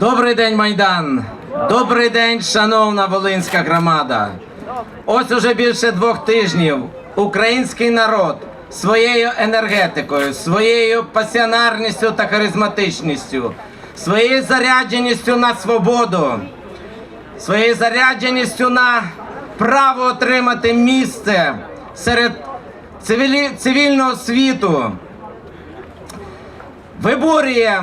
Добрий день, Майдан! Добрий день, шановна Волинська громада! Ось уже більше двох тижнів український народ своєю енергетикою, своєю пасіонарністю та харизматичністю, своєю зарядженістю на свободу, своєю зарядженістю на право отримати місце серед цивілі- цивільного світу виборює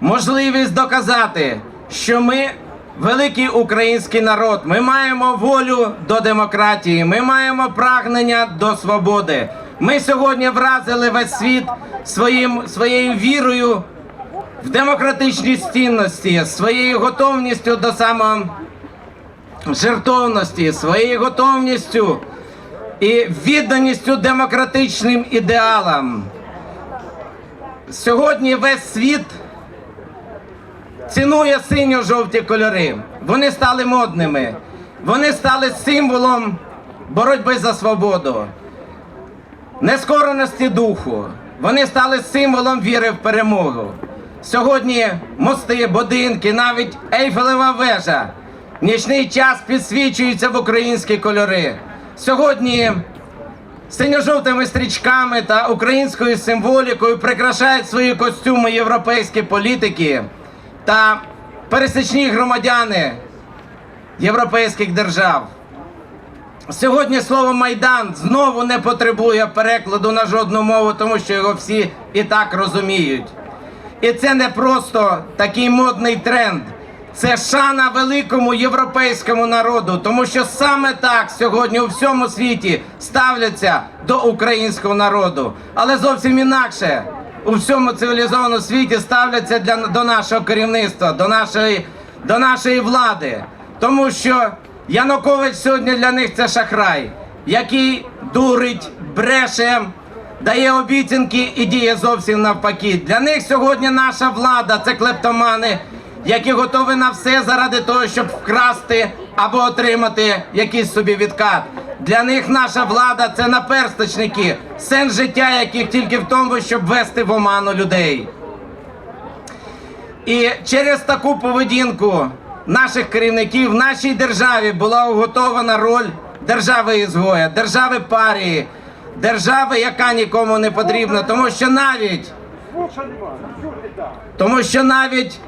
можливість доказати, що ми великий український народ. Ми маємо волю до демократії, ми маємо прагнення до свободи. Ми сьогодні вразили весь світ своїм, своєю вірою в демократичні цінності, своєю готовністю до саможертовності, своєю готовністю і відданістю демократичним ідеалам. Сьогодні весь світ цінує синьо-жовті кольори. Вони стали модними. Вони стали символом боротьби за свободу, нескореності духу. Вони стали символом віри в перемогу. Сьогодні мости, будинки, навіть Ейфелева вежа нічний час підсвічуються в українські кольори. Сьогодні синьо-жовтими стрічками та українською символікою прикрашають свої костюми європейські політики та пересічні громадяни європейських держав. Сьогодні слово Майдан знову не потребує перекладу на жодну мову, тому що його всі і так розуміють. І це не просто такий модний тренд. Це шана великому європейському народу, тому що саме так сьогодні у всьому світі ставляться до українського народу, але зовсім інакше у всьому цивілізованому світі ставляться для до нашого керівництва, до нашої, до нашої влади, тому що Янукович сьогодні для них це шахрай, який дурить, бреше, дає обіцянки і діє зовсім навпаки. Для них сьогодні наша влада це клептомани, які готові на все заради того, щоб вкрасти або отримати якийсь собі відкат. Для них наша влада це наперсточники, сенс життя яких тільки в тому, щоб вести в оману людей. І через таку поведінку наших керівників в нашій державі була уготована роль держави ізгоя, держави парії, держави, яка нікому не потрібна, тому що навіть тому що навіть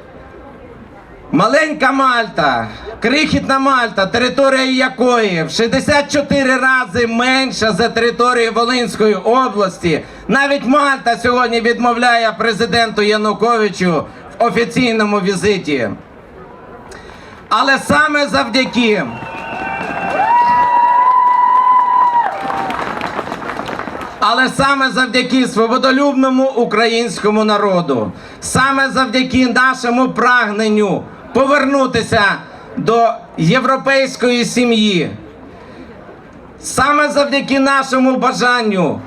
маленька Мальта, крихітна Мальта, територія якої в 64 рази менша за територію Волинської області, навіть Мальта сьогодні відмовляє президенту Януковичу в офіційному візиті. Але саме завдяки Але саме завдяки свободолюбному українському народу, саме завдяки нашому прагненню повернутися до європейської сім'ї, саме завдяки нашому бажанню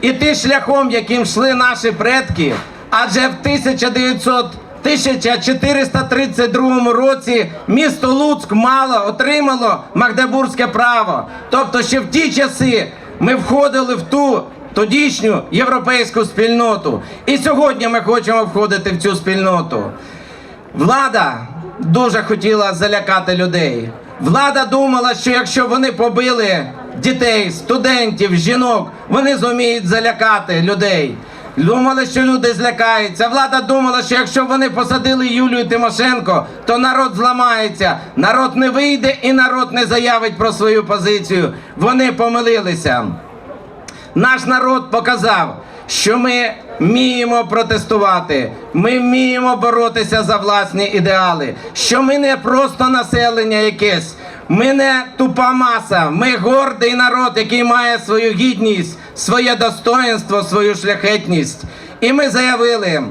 іти шляхом, яким йшли наші предки, адже в 1900 1432 році місто Луцьк мало отримало Магдебурзьке право. Тобто, ще в ті часи ми входили в ту тодішню європейську спільноту. І сьогодні ми хочемо входити в цю спільноту. Влада дуже хотіла залякати людей. Влада думала, що якщо вони побили дітей, студентів, жінок, вони зуміють залякати людей. Думали, що люди злякаються. Влада думала, що якщо вони посадили Юлію Тимошенко, то народ зламається, народ не вийде і народ не заявить про свою позицію. Вони помилилися. Наш народ показав, що ми вміємо протестувати, ми вміємо боротися за власні ідеали, що ми не просто населення якесь, ми не тупа маса, ми гордий народ, який має свою гідність, своє достоинство, свою шляхетність. І ми заявили,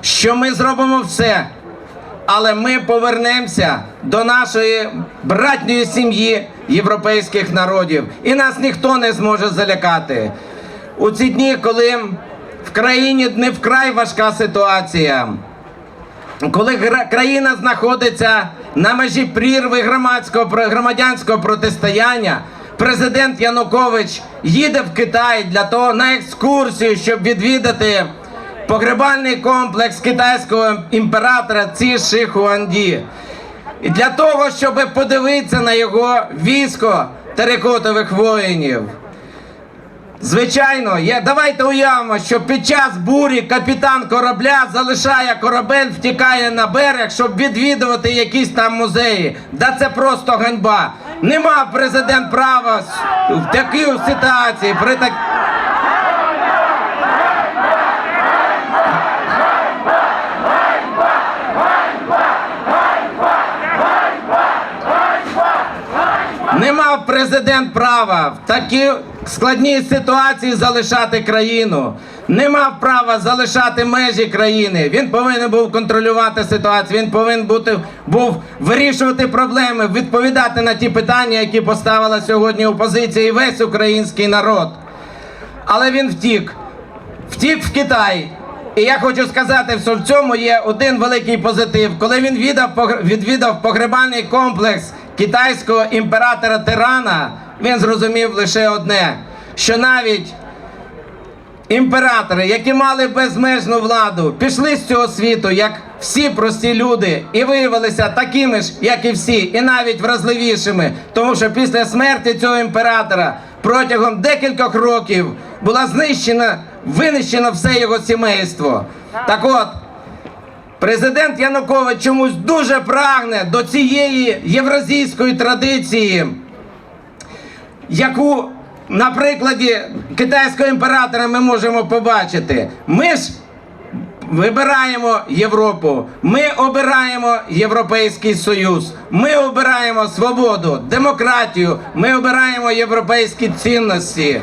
що ми зробимо все, але ми повернемося до нашої братньої сім'ї європейських народів, і нас ніхто не зможе залякати. У ці дні, коли в країні не вкрай важка ситуація, коли країна знаходиться на межі прірви громадського громадянського протистояння, президент Янукович їде в Китай для того на екскурсію, щоб відвідати погребальний комплекс китайського імператора Ці Ши Хуанді. І для того, щоб подивитися на його військо терикотових воїнів. Звичайно, є. Давайте уявимо, що під час бурі капітан корабля залишає корабель, втікає на берег, щоб відвідувати якісь там музеї. Да це просто ганьба. Нема президент права в такій ситуації при так. Не мав президент права в такій складній ситуації залишати країну. Не мав права залишати межі країни. Він повинен був контролювати ситуацію. Він повинен бути був вирішувати проблеми, відповідати на ті питання, які поставила сьогодні опозиція і весь український народ. Але він втік. Втік в Китай. І я хочу сказати, що в цьому є один великий позитив. Коли він відвідав погребальний комплекс китайського імператора Тирана, він зрозумів лише одне: що навіть імператори, які мали безмежну владу, пішли з цього світу, як всі прості люди, і виявилися такими ж, як і всі, і навіть вразливішими. Тому що після смерті цього імператора протягом декількох років була знищена, винищено все його сімейство. Так от. Президент Янукович чомусь дуже прагне до цієї євразійської традиції, яку на прикладі китайського імператора ми можемо побачити. Ми ж вибираємо Європу, ми обираємо Європейський Союз, ми обираємо свободу, демократію, ми обираємо європейські цінності.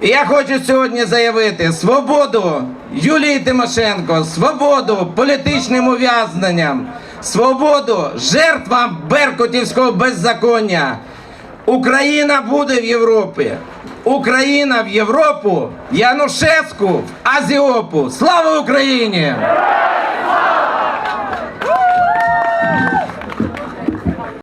І я хочу сьогодні заявити свободу Юлії Тимошенко, свободу політичним ув'язненням, свободу жертвам беркутівського беззаконня. Україна буде в Європі. Україна в Європу, Янушевську в Азіопу. Слава Україні!